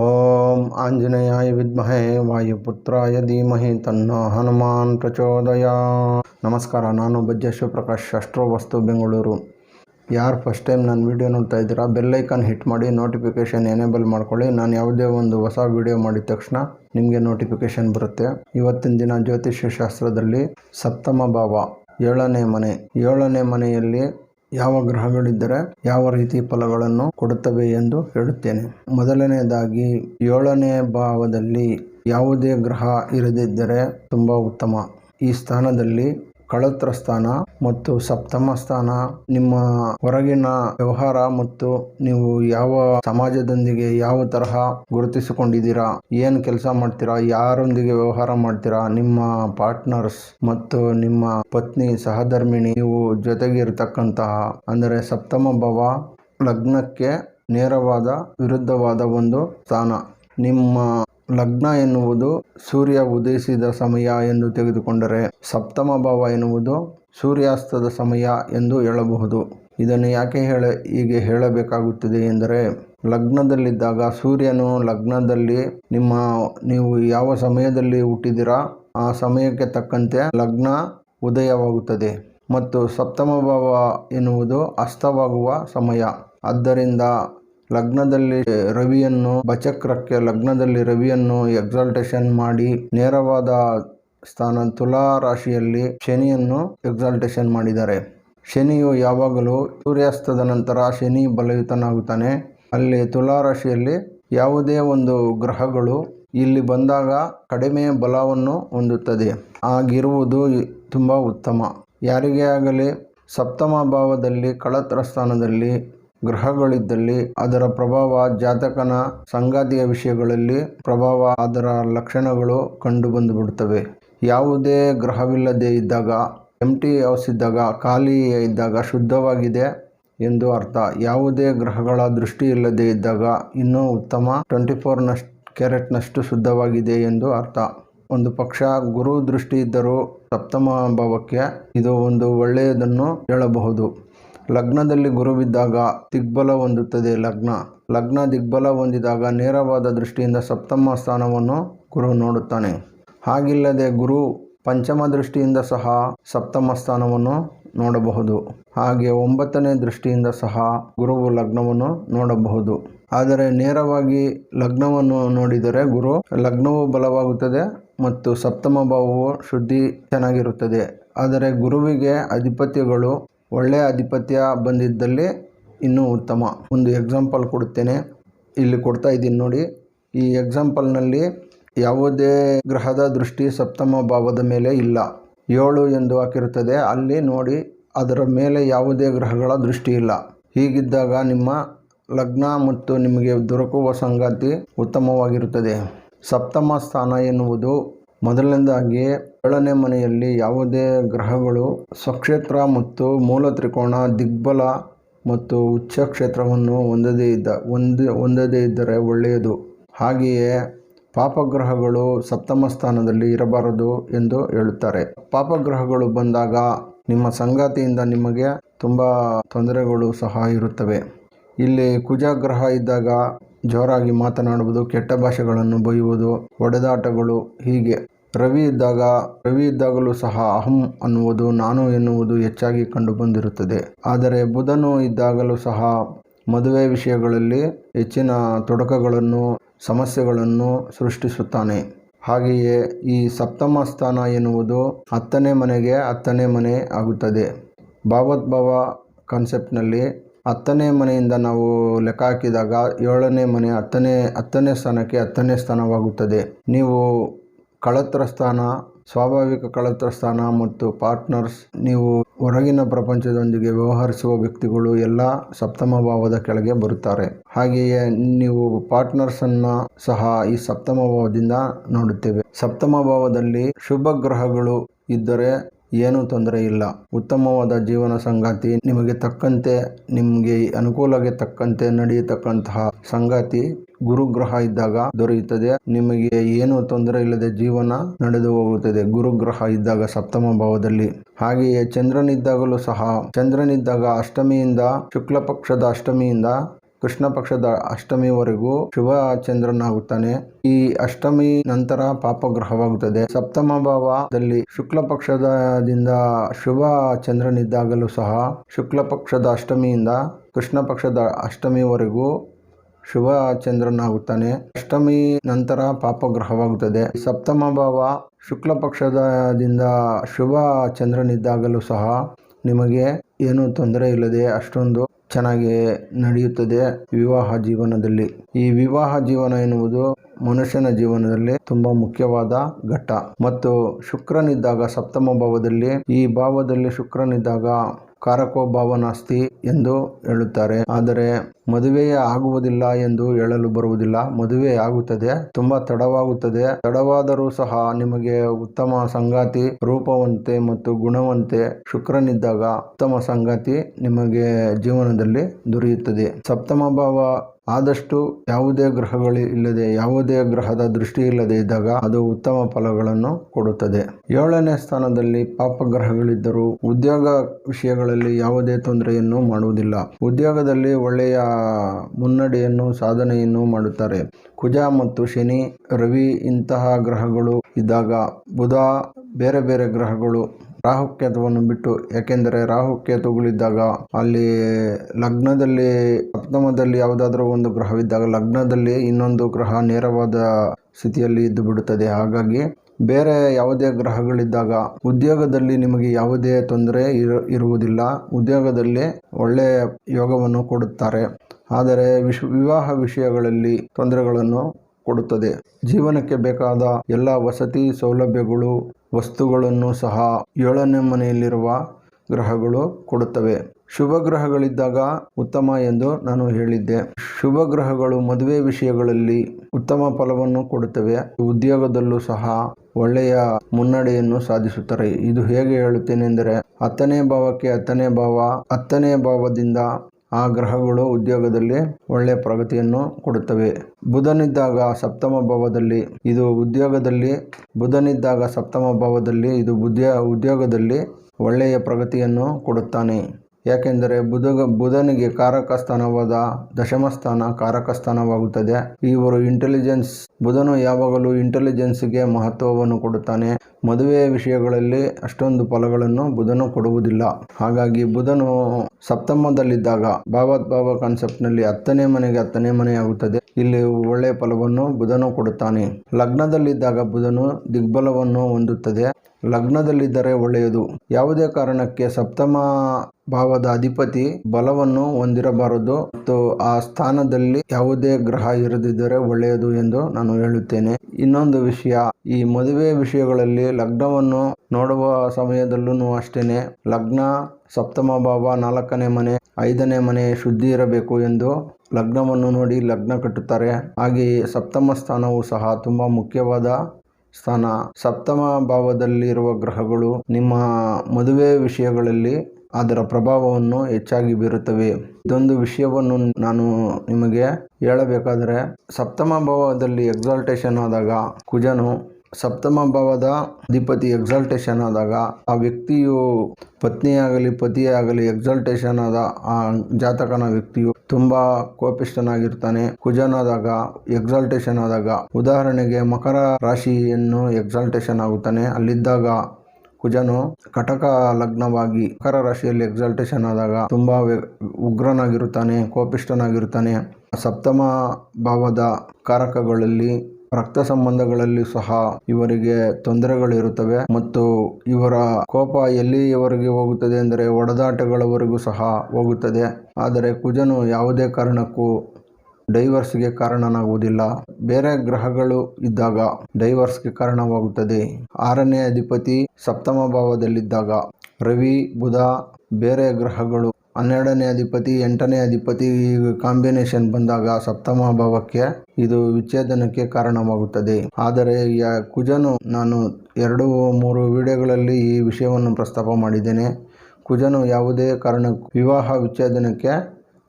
ಓಂ ಆಂಜನೇಯಾಯ ವಿದ್ಮಹೆ ವಾಯುಪುತ್ರಾಯ ಧೀಮಹಿ ತನ್ನ ಹನುಮಾನ್ ಪ್ರಚೋದಯ ನಮಸ್ಕಾರ ನಾನು ಬಜ್ಜೇಶ್ವರ ಶಿವಪ್ರಕಾಶ್ ಅಷ್ಟ್ರೋ ವಸ್ತು, ಬೆಂಗಳೂರು. ಯಾರು ಫಸ್ಟ್ ಟೈಮ್ ನನ್ನ ವೀಡಿಯೋ ನೋಡ್ತಾ ಇದ್ದೀರಾ ಬೆಲ್ಲೈಕನ್ ಹಿಟ್ ಮಾಡಿ ನೋಟಿಫಿಕೇಷನ್ ಎನೇಬಲ್ ಮಾಡ್ಕೊಳ್ಳಿ. ನಾನು ಯಾವುದೇ ಒಂದು ಹೊಸ ವೀಡಿಯೋ ಮಾಡಿದ ತಕ್ಷಣ ನಿಮಗೆ ನೋಟಿಫಿಕೇಷನ್ ಬರುತ್ತೆ. ಇವತ್ತಿನ ದಿನ ಜ್ಯೋತಿಷ್ಯ ಶಾಸ್ತ್ರದಲ್ಲಿ ಸಪ್ತಮ ಭಾವ, ಏಳನೇ ಮನೆ. ಏಳನೇ ಮನೆಯಲ್ಲಿ ಯಾವ ಗ್ರಹಗಳಿದ್ದರೆ ಯಾವ ರೀತಿ ಫಲಗಳನ್ನು ಕೊಡುತ್ತವೆ ಎಂದು ಹೇಳುತ್ತೇನೆ. ಮೊದಲನೆಯದಾಗಿ, ಏಳನೇ ಭಾವದಲ್ಲಿ ಯಾವುದೇ ಗ್ರಹ ಇರದಿದ್ದರೆ ತುಂಬ ಉತ್ತಮ. ಈ ಸ್ಥಾನದಲ್ಲಿ ಕಳತ್ರ ಸ್ಥಾನ ಮತ್ತು ಸಪ್ತಮ ಸ್ಥಾನ ನಿಮ್ಮ ಹೊರಗಿನ ವ್ಯವಹಾರ ಮತ್ತು ನೀವು ಯಾವ ಸಮಾಜದೊಂದಿಗೆ ಯಾವ ತರಹ ಗುರುತಿಸಿಕೊಂಡಿದ್ದೀರಾ, ಏನು ಕೆಲಸ ಮಾಡ್ತೀರಾ, ಯಾರೊಂದಿಗೆ ವ್ಯವಹಾರ ಮಾಡ್ತೀರಾ, ನಿಮ್ಮ ಪಾರ್ಟ್ನರ್ಸ್ ಮತ್ತು ನಿಮ್ಮ ಪತ್ನಿ, ಸಹಧರ್ಮಿಣಿ, ನೀವು ಜೊತೆಗಿರ್ತಕ್ಕಂತಹ ಅಂದರೆ ಸಪ್ತಮ ಭಾವ ಲಗ್ನಕ್ಕೆ ನೇರವಾದ ವಿರುದ್ಧವಾದ ಒಂದು ಸ್ಥಾನ. ನಿಮ್ಮ ಲಗ್ನ ಎನ್ನುವುದು ಸೂರ್ಯ ಉದಯಿಸಿದ ಸಮಯ ಎಂದು ತೆಗೆದುಕೊಂಡರೆ ಸಪ್ತಮ ಭಾವ ಎನ್ನುವುದು ಸೂರ್ಯಾಸ್ತದ ಸಮಯ ಎಂದು ಹೇಳಬಹುದು. ಇದನ್ನು ಯಾಕೆ ಹೇಳ, ಹೀಗೆ ಹೇಳಬೇಕಾಗುತ್ತದೆ ಎಂದರೆ ಲಗ್ನದಲ್ಲಿದ್ದಾಗ ಸೂರ್ಯನು ಲಗ್ನದಲ್ಲಿ ನಿಮ್ಮ, ನೀವು ಯಾವ ಸಮಯದಲ್ಲಿ ಹುಟ್ಟಿದಿರಾ, ಆ ಸಮಯಕ್ಕೆ ತಕ್ಕಂತೆ ಲಗ್ನ ಉದಯವಾಗುತ್ತದೆ ಮತ್ತು ಸಪ್ತಮ ಭಾವ ಎನ್ನುವುದು ಅಸ್ತವಾಗುವ ಸಮಯ. ಆದ್ದರಿಂದ ಲಗ್ನದಲ್ಲಿ ರವಿಯನ್ನು, ಬಚಕ್ರಕ್ಕೆ ಲಗ್ನದಲ್ಲಿ ರವಿಯನ್ನು ಎಕ್ಸಾಲ್ಟೇಷನ್ ಮಾಡಿ, ನೇರವಾದ ಸ್ಥಾನ ತುಲಾ ರಾಶಿಯಲ್ಲಿ ಶನಿಯನ್ನು ಎಕ್ಸಾಲ್ಟೇಷನ್ ಮಾಡಿದ್ದಾರೆ. ಶನಿಯು ಯಾವಾಗಲೂ ಸೂರ್ಯಾಸ್ತದ ನಂತರ ಶನಿ ಬಲಯುತನಾಗುತ್ತಾನೆ. ಅಲ್ಲಿ ತುಲಾ ರಾಶಿಯಲ್ಲಿ ಯಾವುದೇ ಒಂದು ಗ್ರಹಗಳು ಇಲ್ಲಿ ಬಂದಾಗ ಕಡಿಮೆ ಬಲವನ್ನು ಹೊಂದುತ್ತದೆ. ಆಗಿರುವುದು ತುಂಬ ಉತ್ತಮ. ಯಾರಿಗೇ ಆಗಲಿ ಸಪ್ತಮ ಭಾವದಲ್ಲಿ ಕಳತ್ರ ಸ್ಥಾನದಲ್ಲಿ ಗ್ರಹಗಳಿದ್ದಲ್ಲಿ ಅದರ ಪ್ರಭಾವ ಜಾತಕನ ಸಂಗಾತಿಯ ವಿಷಯಗಳಲ್ಲಿ ಪ್ರಭಾವ ಅದರ ಲಕ್ಷಣಗಳು ಕಂಡು ಬಂದುಬಿಡುತ್ತವೆ ಯಾವುದೇ ಗ್ರಹವಿಲ್ಲದೆ ಇದ್ದಾಗ ಎಂಟಿ ಹೌಸ್ ಇದ್ದಾಗ, ಖಾಲಿ ಇದ್ದಾಗ ಶುದ್ಧವಾಗಿದೆ ಎಂದು ಅರ್ಥ. ಯಾವುದೇ ಗ್ರಹಗಳ ದೃಷ್ಟಿ ಇಲ್ಲದೆ ಇದ್ದಾಗ ಇನ್ನೂ ಉತ್ತಮ ಟ್ವೆಂಟಿ ಫೋರ್ನಷ್ಟು ಕ್ಯಾರೆಟ್ನಷ್ಟು ಶುದ್ಧವಾಗಿದೆ ಎಂದು ಅರ್ಥ. ಒಂದು ಪಕ್ಷ ಗುರು ದೃಷ್ಟಿ ಇದ್ದರೂ ಸಪ್ತಮ ಭಾವಕ್ಕೆ ಇದು ಒಂದು ಒಳ್ಳೆಯದನ್ನು ಹೇಳಬಹುದು. ಲಗ್ನದಲ್ಲಿ ಗುರುವಿದ್ದಾಗ ದಿಗ್ಬಲ ಹೊಂದುತ್ತದೆ ಲಗ್ನ. ಲಗ್ನ ದಿಗ್ಬಲ ಹೊಂದಿದಾಗ ನೇರವಾದ ದೃಷ್ಟಿಯಿಂದ ಸಪ್ತಮ ಸ್ಥಾನವನ್ನು ಗುರು ನೋಡುತ್ತಾನೆ. ಹಾಗಿಲ್ಲದೆ ಗುರು ಪಂಚಮ ದೃಷ್ಟಿಯಿಂದ ಸಹ ಸಪ್ತಮ ಸ್ಥಾನವನ್ನು ನೋಡಬಹುದು. ಹಾಗೆ ಒಂಬತ್ತನೇ ದೃಷ್ಟಿಯಿಂದ ಸಹ ಗುರುವು ಲಗ್ನವನ್ನು ನೋಡಬಹುದು. ಆದರೆ ನೇರವಾಗಿ ಲಗ್ನವನ್ನು ನೋಡಿದರೆ ಗುರು ಲಗ್ನವು ಬಲವಾಗುತ್ತದೆ ಮತ್ತು ಸಪ್ತಮ ಭಾವವು ಶುದ್ಧಿ ಚೆನ್ನಾಗಿರುತ್ತದೆ. ಆದರೆ ಗುರುವಿಗೆ ಅಧಿಪತ್ಯಗಳು ಒಳ್ಳೆಯ ಆಧಿಪತ್ಯ ಬಂದಿದ್ದಲ್ಲಿ ಇನ್ನೂ ಉತ್ತಮ. ಒಂದು ಎಕ್ಸಾಂಪಲ್ ಕೊಡುತ್ತೇನೆ. ಇಲ್ಲಿ ಕೊಡ್ತಾ ಇದ್ದೀನಿ ನೋಡಿ. ಈ ಎಕ್ಸಾಂಪಲ್ನಲ್ಲಿ ಯಾವುದೇ ಗ್ರಹದ ದೃಷ್ಟಿ ಸಪ್ತಮ ಭಾವದ ಮೇಲೆ ಇಲ್ಲ. ಏಳು ಎಂದು ಹಾಕಿರುತ್ತದೆ. ಅಲ್ಲಿ ನೋಡಿ, ಅದರ ಮೇಲೆ ಯಾವುದೇ ಗ್ರಹಗಳ ದೃಷ್ಟಿ ಇಲ್ಲ. ಹೀಗಿದ್ದಾಗ ನಿಮ್ಮ ಲಗ್ನ ಮತ್ತು ನಿಮಗೆ ದೊರಕುವ ಸಂಗಾತಿ ಉತ್ತಮವಾಗಿರುತ್ತದೆ. ಸಪ್ತಮ ಸ್ಥಾನ ಎನ್ನುವುದು ಮೊದಲನೇದಾಗಿ ಏಳನೇ ಮನೆಯಲ್ಲಿ ಯಾವುದೇ ಗ್ರಹಗಳು ಸ್ವಕ್ಷೇತ್ರ ಮತ್ತು ಮೂಲ ತ್ರಿಕೋಣ ದಿಗ್ಬಲ ಮತ್ತು ಉಚ್ಚ ಕ್ಷೇತ್ರವನ್ನು ಹೊಂದದೇ ಇದ್ದ ಒಂದು ಹೊಂದದೇ ಇದ್ದರೆ ಒಳ್ಳೆಯದು. ಹಾಗೆಯೇ ಪಾಪಗ್ರಹಗಳು ಸಪ್ತಮ ಸ್ಥಾನದಲ್ಲಿ ಇರಬಾರದು ಎಂದು ಹೇಳುತ್ತಾರೆ. ಪಾಪಗ್ರಹಗಳು ಬಂದಾಗ ನಿಮ್ಮ ಸಂಗಾತಿಯಿಂದ ನಿಮಗೆ ತುಂಬ ತೊಂದರೆಗಳು ಸಹ ಇರುತ್ತವೆ. ಇಲ್ಲಿ ಕುಜಗ್ರಹ ಇದ್ದಾಗ ಜೋರಾಗಿ ಮಾತನಾಡುವುದು, ಕೆಟ್ಟ ಭಾಷೆಗಳನ್ನು ಬೈಯುವುದು ಒಡೆದಾಟಗಳು ಹೀಗೆ. ರವಿ ಇದ್ದಾಗ, ರವಿ ಇದ್ದಾಗಲೂ ಸಹ ಅಹಂ ಅನ್ನುವುದು, ನಾನು ಎನ್ನುವುದು ಹೆಚ್ಚಾಗಿ ಕಂಡುಬಂದಿರುತ್ತದೆ. ಆದರೆ ಬುಧನು ಇದ್ದಾಗಲೂ ಸಹ ಮದುವೆ ವಿಷಯಗಳಲ್ಲಿ ಹೆಚ್ಚಿನ ತೊಡಕಗಳನ್ನು, ಸಮಸ್ಯೆಗಳನ್ನು ಸೃಷ್ಟಿಸುತ್ತಾನೆ. ಹಾಗೆಯೇ ಈ ಸಪ್ತಮ ಸ್ಥಾನ ಎನ್ನುವುದು ಹತ್ತನೇ ಮನೆಗೆ ಹತ್ತನೇ ಮನೆ ಆಗುತ್ತದೆ. ಭಾವೋದ್ಭವ ಕಾನ್ಸೆಪ್ಟ್ನಲ್ಲಿ ಹತ್ತನೇ ಮನೆಯಿಂದ ನಾವು ಲೆಕ್ಕ ಹಾಕಿದಾಗ ಏಳನೇ ಮನೆ ಹತ್ತನೇ ಹತ್ತನೇ ಸ್ಥಾನಕ್ಕೆ ಹತ್ತನೇ ಸ್ಥಾನವಾಗುತ್ತದೆ. ನೀವು ಕಳತ್ರ ಸ್ಥಾನ, ಸ್ವಾಭಾವಿಕ ಕಳತ್ರ ಸ್ಥಾನ ಮತ್ತು ಪಾರ್ಟ್ನರ್ಸ್, ನೀವು ಹೊರಗಿನ ಪ್ರಪಂಚದೊಂದಿಗೆ ವ್ಯವಹರಿಸುವ ವ್ಯಕ್ತಿಗಳು ಎಲ್ಲ ಸಪ್ತಮ ಭಾವದ ಕೆಳಗೆ ಬರುತ್ತಾರೆ. ಹಾಗೆಯೇ ನೀವು ಪಾರ್ಟ್ನರ್ಸನ್ನು ಸಹ ಈ ಸಪ್ತಮ ಭಾವದಿಂದ ನೋಡುತ್ತೇವೆ. ಸಪ್ತಮ ಭಾವದಲ್ಲಿ ಶುಭ ಗ್ರಹಗಳು ಇದ್ದರೆ ಏನೂ ತೊಂದರೆ ಇಲ್ಲ. ಉತ್ತಮವಾದ ಜೀವನ ಸಂಗಾತಿ ನಿಮಗೆ ತಕ್ಕಂತೆ, ನಿಮಗೆ ಅನುಕೂಲಕ್ಕೆ ತಕ್ಕಂತೆ ನಡೆಯತಕ್ಕಂತಹ ಸಂಗಾತಿ ಗುರುಗ್ರಹ ಇದ್ದಾಗ ದೊರೆಯುತ್ತದೆ. ನಿಮಗೆ ಏನು ತೊಂದರೆ ಇಲ್ಲದೆ ಜೀವನ ನಡೆದು ಹೋಗುತ್ತದೆ. ಗುರುಗ್ರಹ ಇದ್ದಾಗ ಸಪ್ತಮ ಭಾವದಲ್ಲಿ. ಹಾಗೆಯೇ ಚಂದ್ರನಿದ್ದಾಗಲೂ ಸಹ, ಚಂದ್ರನಿದ್ದಾಗ ಅಷ್ಟಮಿಯಿಂದ ಶುಕ್ಲ ಪಕ್ಷದ ಅಷ್ಟಮಿಯಿಂದ ಕೃಷ್ಣ ಪಕ್ಷದ ಅಷ್ಟಮಿವರೆಗೂ ಶಿವ ಚಂದ್ರನಾಗುತ್ತಾನೆ. ಈ ಅಷ್ಟಮಿ ನಂತರ ಪಾಪಗ್ರಹವಾಗುತ್ತದೆ. ಸಪ್ತಮ ಭಾವದಲ್ಲಿ ಶುಕ್ಲ ಪಕ್ಷದಿಂದ ಶಿವ ಚಂದ್ರನಿದ್ದಾಗಲೂ ಸಹ ಶುಕ್ಲ ಪಕ್ಷದ ಅಷ್ಟಮಿಯಿಂದ ಕೃಷ್ಣ ಪಕ್ಷದ ಅಷ್ಟಮಿವರೆಗೂ ಶಿವ ಚಂದ್ರನಾಗುತ್ತಾನೆ. ಅಷ್ಟಮಿ ನಂತರ ಪಾಪಗ್ರಹವಾಗುತ್ತದೆ. ಸಪ್ತಮ ಭಾವ ಶುಕ್ಲ ಪಕ್ಷದಿಂದ ಶಿವ ಚಂದ್ರನಿದ್ದಾಗಲೂ ಸಹ ನಿಮಗೆ ಏನು ತೊಂದರೆ ಇಲ್ಲದೆ ಅಷ್ಟೊಂದು ಚೆನ್ನಾಗಿ ನಡೆಯುತ್ತದೆ ವಿವಾಹ ಜೀವನದಲ್ಲಿ. ಈ ವಿವಾಹ ಜೀವನ ಎನ್ನುವುದು ಮನುಷ್ಯನ ಜೀವನದಲ್ಲಿ ತುಂಬಾ ಮುಖ್ಯವಾದ ಘಟ್ಟ. ಮತ್ತು ಶುಕ್ರನಿದ್ದಾಗ ಸಪ್ತಮ ಭಾವದಲ್ಲಿ ಈ ಭಾವದಲ್ಲಿ ಶುಕ್ರನಿದ್ದಾಗ ಕಾರಕೋ ಭಾವನಾಸ್ತಿ ಎಂದು ಹೇಳುತ್ತಾರೆ. ಆದರೆ ಮದುವೆಯೇ ಆಗುವುದಿಲ್ಲ ಎಂದು ಹೇಳಲು ಬರುವುದಿಲ್ಲ. ಮದುವೆ ಆಗುತ್ತದೆ, ತುಂಬಾ ತಡವಾಗುತ್ತದೆ. ತಡವಾದರೂ ಸಹ ನಿಮಗೆ ಉತ್ತಮ ಸಂಗಾತಿ ರೂಪವಂತೆ ಮತ್ತು ಗುಣವಂತೆ ಶುಕ್ರನಿದ್ದಾಗ ಉತ್ತಮ ಸಂಗಾತಿ ನಿಮಗೆ ಜೀವನದಲ್ಲಿ ದೊರೆಯುತ್ತದೆ. ಸಪ್ತಮ ಭಾವ ಆದಷ್ಟು ಯಾವುದೇ ಗ್ರಹಗಳು ಇಲ್ಲದೆ, ಯಾವುದೇ ಗ್ರಹದ ದೃಷ್ಟಿ ಇಲ್ಲದೆ ಇದ್ದಾಗ ಅದು ಉತ್ತಮ ಫಲಗಳನ್ನು ಕೊಡುತ್ತದೆ. ಏಳನೇ ಸ್ಥಾನದಲ್ಲಿ ಪಾಪ ಗ್ರಹಗಳಿದ್ದರೂ ಉದ್ಯೋಗ ವಿಷಯಗಳಲ್ಲಿ ಯಾವುದೇ ತೊಂದರೆಯನ್ನು ಮಾಡುವುದಿಲ್ಲ. ಉದ್ಯೋಗದಲ್ಲಿ ಒಳ್ಳೆಯ ಮುನ್ನಡೆಯನ್ನು ಸಾಧನೆಯನ್ನು ಮಾಡುತ್ತಾರೆ. ಕುಜ ಮತ್ತು ಶನಿ, ರವಿ ಇಂತಹ ಗ್ರಹಗಳು ಇದ್ದಾಗ ಬುಧ, ಬೇರೆ ಬೇರೆ ಗ್ರಹಗಳು ರಾಹುಕೇತುವನ್ನು ಬಿಟ್ಟು, ಯಾಕೆಂದರೆ ರಾಹುಕೇತುಗಳಿದ್ದಾಗ ಅಲ್ಲಿ ಲಗ್ನದಲ್ಲಿ, ಸಪ್ತಮದಲ್ಲಿ ಯಾವುದಾದ್ರೂ ಒಂದು ಗ್ರಹವಿದ್ದಾಗ ಲಗ್ನದಲ್ಲಿ ಇನ್ನೊಂದು ಗ್ರಹ ನೇರವಾದ ಸ್ಥಿತಿಯಲ್ಲಿ ಇದ್ದು ಬಿಡುತ್ತದೆ. ಹಾಗಾಗಿ ಬೇರೆ ಯಾವುದೇ ಗ್ರಹಗಳಿದ್ದಾಗ ಉದ್ಯೋಗದಲ್ಲಿ ನಿಮಗೆ ಯಾವುದೇ ತೊಂದರೆ ಇರು, ಇರುವುದಿಲ್ಲ. ಉದ್ಯೋಗದಲ್ಲಿ ಒಳ್ಳೆಯ ಯೋಗವನ್ನು ಕೊಡುತ್ತಾರೆ. ಆದರೆ ವಿಶ್, ವಿವಾಹ ವಿಷಯಗಳಲ್ಲಿ ತೊಂದರೆಗಳನ್ನು ಕೊಡುತ್ತದೆ. ಜೀವನಕ್ಕೆ ಬೇಕಾದ ಎಲ್ಲ ವಸತಿ ಸೌಲಭ್ಯಗಳು ವಸ್ತುಗಳನ್ನು ಸಹ ಏಳನೇ ಮನೆಯಲ್ಲಿರುವ ಗ್ರಹಗಳು ಕೊಡುತ್ತವೆ. ಶುಭ ಗ್ರಹಗಳಿದ್ದಾಗ ಉತ್ತಮ ಎಂದು ನಾನು ಹೇಳಿದ್ದೆ. ಶುಭ ಗ್ರಹಗಳು ಮದುವೆ ವಿಷಯಗಳಲ್ಲಿ ಉತ್ತಮ ಫಲವನ್ನು ಕೊಡುತ್ತವೆ. ಉದ್ಯೋಗದಲ್ಲೂ ಸಹ ಒಳ್ಳೆಯ ಮುನ್ನಡೆಯನ್ನು ಸಾಧಿಸುತ್ತಾರೆ. ಇದು ಹೇಗೆ ಹೇಳುತ್ತೇನೆಂದರೆ, ಹತ್ತನೇ ಭಾವಕ್ಕೆ ಹತ್ತನೇ ಭಾವ, ಹತ್ತನೇ ಭಾವದಿಂದ ಆ ಗ್ರಹಗಳು ಉದ್ಯೋಗದಲ್ಲಿ ಒಳ್ಳೆಯ ಪ್ರಗತಿಯನ್ನು ಕೊಡುತ್ತವೆ. ಬುಧನಿದ್ದಾಗ ಸಪ್ತಮ ಭಾವದಲ್ಲಿ ಇದು ಉದ್ಯೋಗದಲ್ಲಿ, ಬುಧನಿದ್ದಾಗ ಸಪ್ತಮ ಭಾವದಲ್ಲಿ ಇದು ಬುದ್ಧ ಉದ್ಯೋಗದಲ್ಲಿ ಒಳ್ಳೆಯ ಪ್ರಗತಿಯನ್ನು ಕೊಡುತ್ತಾನೆ. ಯಾಕೆಂದರೆ ಬುಧ, ಬುಧನಿಗೆ ಕಾರಕ ಸ್ಥಾನವಾದ ದಶಮ ಸ್ಥಾನ ಕಾರಕ ಸ್ಥಾನವಾಗುತ್ತದೆ ಇವರು ಇಂಟೆಲಿಜೆನ್ಸ್ ಬುಧನು ಯಾವಾಗಲೂ ಇಂಟೆಲಿಜೆನ್ಸ್ಗೆ ಮಹತ್ವವನ್ನು ಕೊಡುತ್ತಾನೆ. ಮದುವೆಯ ವಿಷಯಗಳಲ್ಲಿ ಅಷ್ಟೊಂದು ಫಲಗಳನ್ನು ಬುಧನು ಕೊಡುವುದಿಲ್ಲ. ಹಾಗಾಗಿ ಬುಧನು ಸಪ್ತಮದಲ್ಲಿದ್ದಾಗ ಭಾವತ್ ಭಾವ ಕಾನ್ಸೆಪ್ಟ್ನಲ್ಲಿ ಹತ್ತನೇ ಮನೆಗೆ ಹತ್ತನೇ ಮನೆಯಾಗುತ್ತದೆ. ಇಲ್ಲಿ ಒಳ್ಳೆಯ ಫಲವನ್ನು ಬುಧನು ಕೊಡುತ್ತಾನೆ. ಲಗ್ನದಲ್ಲಿದ್ದಾಗ ಬುಧನು ದಿಗ್ಬಲವನ್ನು ಹೊಂದುತ್ತದೆ. ಲಗ್ನದಲ್ಲಿದ್ದರೆ ಒಳ್ಳೆಯದು. ಯಾವುದೇ ಕಾರಣಕ್ಕೆ ಸಪ್ತಮ ಭಾವದ ಅಧಿಪತಿ ಬಲವನ್ನು ಹೊಂದಿರಬಾರದು ಮತ್ತು ಆ ಸ್ಥಾನದಲ್ಲಿ ಯಾವುದೇ ಗ್ರಹ ಇರದಿದ್ದರೆ ಒಳ್ಳೆಯದು ಎಂದು ನಾನು ಹೇಳುತ್ತೇನೆ. ಇನ್ನೊಂದು ವಿಷಯ, ಈ ಮದುವೆ ವಿಷಯಗಳಲ್ಲಿ ಲಗ್ನವನ್ನು ನೋಡುವ ಸಮಯದಲ್ಲೂ ಅಷ್ಟೇನೆ. ಲಗ್ನ ಸಪ್ತಮ ಭಾವ ನಾಲ್ಕನೇ ಮನೆ, ಐದನೇ ಮನೆ ಶುದ್ಧಿ ಇರಬೇಕು ಎಂದು ಲಗ್ನವನ್ನು ನೋಡಿ ಲಗ್ನ ಕಟ್ಟುತ್ತಾರೆ. ಹಾಗೆಯೇ ಸಪ್ತಮ ಸ್ಥಾನವು ಸಹ ತುಂಬ ಮುಖ್ಯವಾದ ಸ್ಥಾನ. ಸಪ್ತಮ ಭಾವದಲ್ಲಿರುವ ಗ್ರಹಗಳು ನಿಮ್ಮ ಮದುವೆ ವಿಷಯಗಳಲ್ಲಿ ಅದರ ಪ್ರಭಾವವನ್ನು ಹೆಚ್ಚಾಗಿ ಬೀರುತ್ತವೆ. ಇದೊಂದು ವಿಷಯವನ್ನು ನಾನು ನಿಮಗೆ ಹೇಳಬೇಕಾದರೆ, ಸಪ್ತಮ ಭಾವದಲ್ಲಿ ಎಕ್ಸಾಲ್ಟೇಷನ್ ಆದಾಗ ಕುಜನು ಸಪ್ತಮ ಭಾವದ ಅಧಿಪತಿ ಎಕ್ಸಾಲ್ಟೇಷನ್ ಆದಾಗ ಆ ವ್ಯಕ್ತಿಯು ಪತ್ನಿಯಾಗಲಿ, ಪತಿಯಾಗಲಿ ಎಕ್ಸಾಲ್ಟೇಷನ್ ಆದ ಆ ಜಾತಕನ ವ್ಯಕ್ತಿಯು ತುಂಬಾ ಕೋಪಿಷ್ಠನಾಗಿರ್ತಾನೆ. ಕುಜನಾದಾಗ ಎಕ್ಸಾಲ್ಟೇಷನ್ ಆದಾಗ ಉದಾಹರಣೆಗೆ ಮಕರ ರಾಶಿಯನ್ನು ಎಕ್ಸಾಲ್ಟೇಷನ್ ಆಗುತ್ತಾನೆ. ಅಲ್ಲಿದ್ದಾಗ ಕುಜನು ಕಟಕ ಲಗ್ನವಾಗಿ ಮಕರ ರಾಶಿಯಲ್ಲಿ ಎಕ್ಸಾಲ್ಟೇಷನ್ ಆದಾಗ ತುಂಬಾ ಉಗ್ರನಾಗಿರುತ್ತಾನೆ ಕೋಪಿಷ್ಟನಾಗಿರುತ್ತಾನೆ ಸಪ್ತಮ ಭಾವದ ಕಾರಕಗಳಲ್ಲಿ ರಕ್ತ ಸಂಬಂಧಗಳಲ್ಲಿ ಸಹ ಇವರಿಗೆ ತೊಂದರೆಗಳಿರುತ್ತವೆ ಮತ್ತು ಇವರ ಕೋಪ ಎಲ್ಲಿಯವರೆಗೆ ಹೋಗುತ್ತದೆ ಎಂದರೆ ಒಡೆದಾಟಗಳವರೆಗೂ ಸಹ ಹೋಗುತ್ತದೆ. ಆದರೆ ಕುಜನು ಯಾವುದೇ ಕಾರಣಕ್ಕೂ ಡೈವರ್ಸ್ಗೆ ಕಾರಣನಾಗುವುದಿಲ್ಲ. ಬೇರೆ ಗ್ರಹಗಳು ಇದ್ದಾಗ ಡೈವರ್ಸ್ಗೆ ಕಾರಣವಾಗುತ್ತದೆ. ಆರನೇ ಅಧಿಪತಿ ಸಪ್ತಮ ಭಾವದಲ್ಲಿದ್ದಾಗ ರವಿ, ಬುಧ ಬೇರೆ ಗ್ರಹಗಳು ಹನ್ನೆರಡನೇ ಅಧಿಪತಿ, ಎಂಟನೇ ಅಧಿಪತಿ ಕಾಂಬಿನೇಷನ್ ಬಂದಾಗ ಸಪ್ತಮ ಭಾವಕ್ಕೆ ಇದು ವಿಚ್ಛೇದನಕ್ಕೆ ಕಾರಣವಾಗುತ್ತದೆ. ಆದರೆ ಕುಜನು ನಾನು ಎರಡು ಮೂರು ವಿಡಿಯೋಗಳಲ್ಲಿ ಈ ವಿಷಯವನ್ನು ಪ್ರಸ್ತಾಪ ಮಾಡಿದ್ದೇನೆ. ಕುಜನು ಯಾವುದೇ ಕಾರಣಕ್ಕೂ ವಿವಾಹ ವಿಚ್ಛೇದನಕ್ಕೆ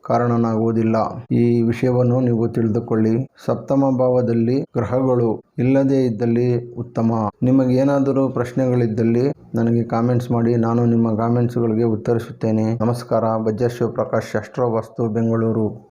ಕಾರಣನಾಗುವುದಿಲ್ಲ. ಈ ವಿಷಯವನ್ನು ನೀವು ತಿಳಿದುಕೊಳ್ಳಿ. ಸಪ್ತಮ ಭಾವದಲ್ಲಿ ಗ್ರಹಗಳು ಇಲ್ಲದೇ ಇದ್ದಲ್ಲಿ ಉತ್ತಮ. ನಿಮಗೇನಾದರೂ ಪ್ರಶ್ನೆಗಳಿದ್ದಲ್ಲಿ ನನಗೆ ಕಾಮೆಂಟ್ಸ್ ಮಾಡಿ. ನಾನು ನಿಮ್ಮ ಕಾಮೆಂಟ್ಸ್ಗಳಿಗೆ ಉತ್ತರಿಸುತ್ತೇನೆ. ನಮಸ್ಕಾರ. ಬಜ್ಜ ಶಿವಪ್ರಕಾಶ್ ಶಾಸ್ತ್ರ ವಸ್ತು, ಬೆಂಗಳೂರು.